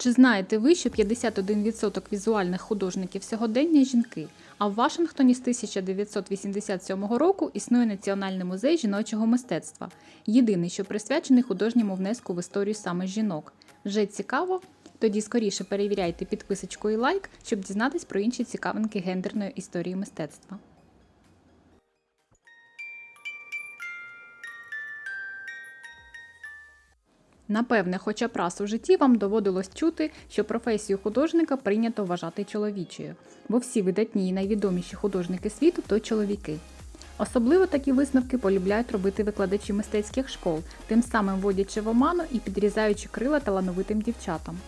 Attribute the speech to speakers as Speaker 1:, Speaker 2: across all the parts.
Speaker 1: Чи знаєте ви, що 51% візуальних художників сьогодення жінки? А в Вашингтоні з 1987 року існує Національний музей жіночого мистецтва, єдиний, що присвячений художньому внеску в історію саме жінок. Вже цікаво? Тоді скоріше перевіряйте підписочку і лайк, щоб дізнатись про інші цікавинки гендерної історії мистецтва. Напевне, хоча б раз у житті вам доводилось чути, що професію художника прийнято вважати чоловічою, бо всі видатні і найвідоміші художники світу то чоловіки. Особливо такі висновки полюбляють робити викладачі мистецьких школ, тим самим вводячи в оману і підрізаючи крила талановитим дівчатам.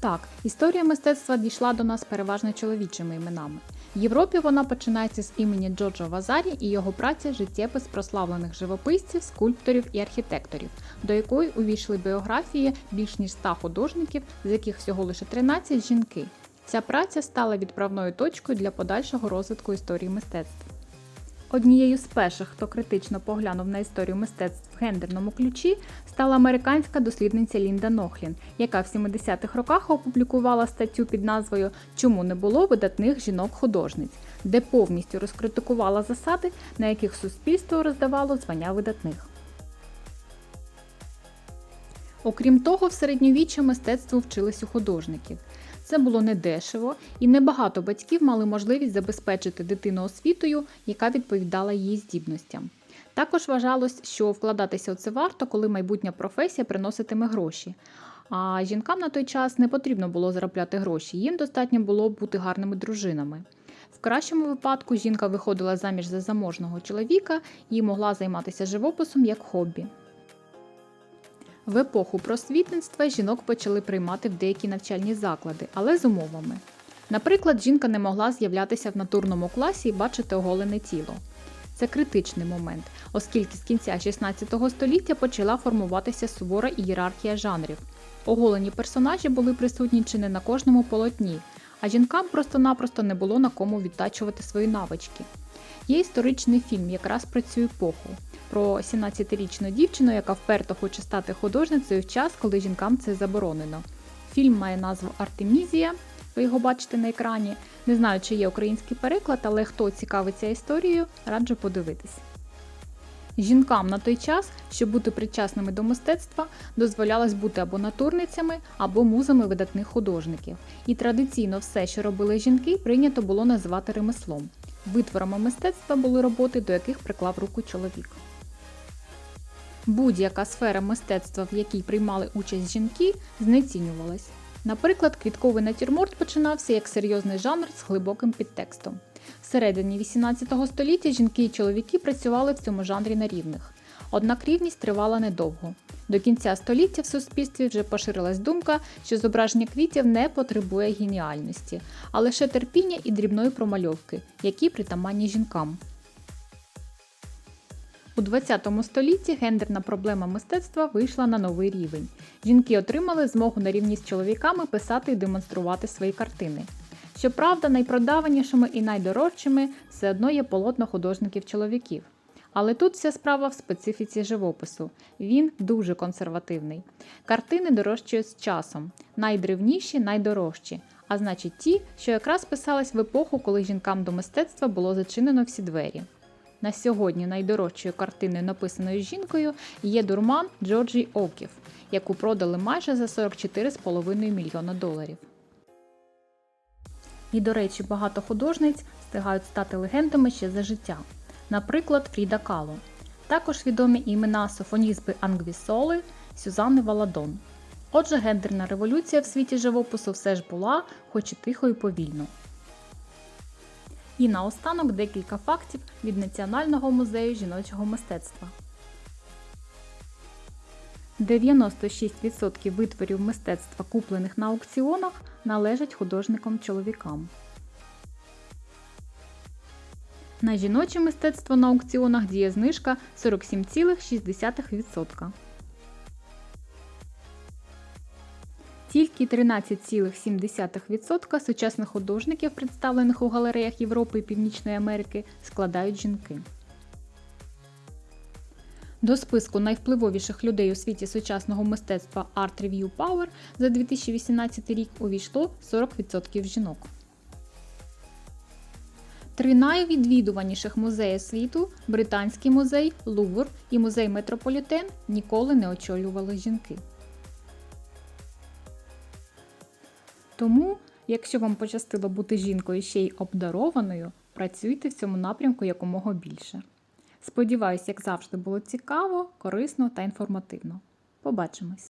Speaker 1: Так, історія мистецтва дійшла до нас переважно чоловічими іменами. В Європі вона починається з імені Джорджо Вазарі і його праця життєпис прославлених живописців, скульпторів і архітекторів, до якої увійшли біографії більш ніж 100 художників, з яких всього лише 13 жінки. Ця праця стала відправною точкою для подальшого розвитку історії мистецтва. Однією з перших, хто критично поглянув на історію мистецтв в гендерному ключі, стала американська дослідниця Лінда Нохлін, яка в 70-х роках опублікувала статтю під назвою Чому не було видатних жінок-художниць, де повністю розкритикувала засади, на яких суспільство роздавало звання видатних. Окрім того, в середньовіччя мистецтву вчились у художників. Це було недешево, і небагато батьків мали можливість забезпечити дитину освітою, яка відповідала її здібностям. Також вважалось, що вкладатися у це варто, коли майбутня професія приноситиме гроші. А жінкам на той час не потрібно було заробляти гроші, їм достатньо було бути гарними дружинами. В кращому випадку жінка виходила заміж за заможного чоловіка і могла займатися живописом як хобі. В епоху просвітництва жінок почали приймати в деякі навчальні заклади, але з умовами. Наприклад, жінка не могла з'являтися в натурному класі і бачити оголене тіло. Це критичний момент, оскільки з кінця 16 століття почала формуватися сувора ієрархія жанрів. Оголені персонажі були присутні чи не на кожному полотні, а жінкам просто-напросто не було на кому відтачувати свої навички. Є історичний фільм якраз про цю епоху про 17-річну дівчину, яка вперто хоче стати художницею в час, коли жінкам це заборонено. Фільм має назву Артемізія. Ви його бачите на екрані. Не знаю, чи є український переклад, але хто цікавиться історією, раджу подивитись. Жінкам на той час, щоб бути причасними до мистецтва, дозволялось бути або натурницями, або музами видатних художників. І традиційно все, що робили жінки, прийнято було називати ремеслом. Витворами мистецтва були роботи, до яких приклав руку чоловік. Будь-яка сфера мистецтва, в якій приймали участь жінки, знецінювалась. Наприклад, квітковий натюрморт починався як серйозний жанр з глибоким підтекстом. Всередині 18 століття жінки і чоловіки працювали в цьому жанрі на рівних. Однак рівність тривала недовго. До кінця століття в суспільстві вже поширилась думка, що зображення квітів не потребує геніальності, а лише терпіння і дрібної промальовки, які притаманні жінкам. У 20 столітті гендерна проблема мистецтва вийшла на новий рівень. Жінки отримали змогу на рівні з чоловіками писати і демонструвати свої картини. Щоправда, найпродаванішими і найдорожчими все одно є полотна художників-чоловіків. Але тут вся справа в специфіці живопису. Він дуже консервативний. Картини дорожчають з часом, найдревніші, найдорожчі, а значить ті, що якраз писались в епоху, коли жінкам до мистецтва було зачинено всі двері. На сьогодні найдорожчою картиною, написаною жінкою, є дурман Джорджі Оків, яку продали майже за 44,5 мільйона доларів. І, до речі, багато художниць встигають стати легендами ще за життя. Наприклад, Фріда Кало. Також відомі імена Софонізби Ангвісоли, Сюзанни Валадон. Отже, гендерна революція в світі живопису все ж була, хоч і тихо і повільно. І наостанок декілька фактів від Національного музею жіночого мистецтва. 96% витворів мистецтва, куплених на аукціонах, належать художникам-чоловікам. На жіноче мистецтво на аукціонах діє знижка 47,6%. Тільки 13,7% сучасних художників, представлених у галереях Європи і Північної Америки, складають жінки. До списку найвпливовіших людей у світі сучасного мистецтва Art Review Power за 2018 рік увійшло 40% жінок. Три найвідвідуваніших музеї світу Британський музей, Лувр і музей Метрополітен ніколи не очолювали жінки. Тому, якщо вам пощастило бути жінкою ще й обдарованою, працюйте в цьому напрямку якомога більше. Сподіваюсь, як завжди, було цікаво, корисно та інформативно. Побачимось!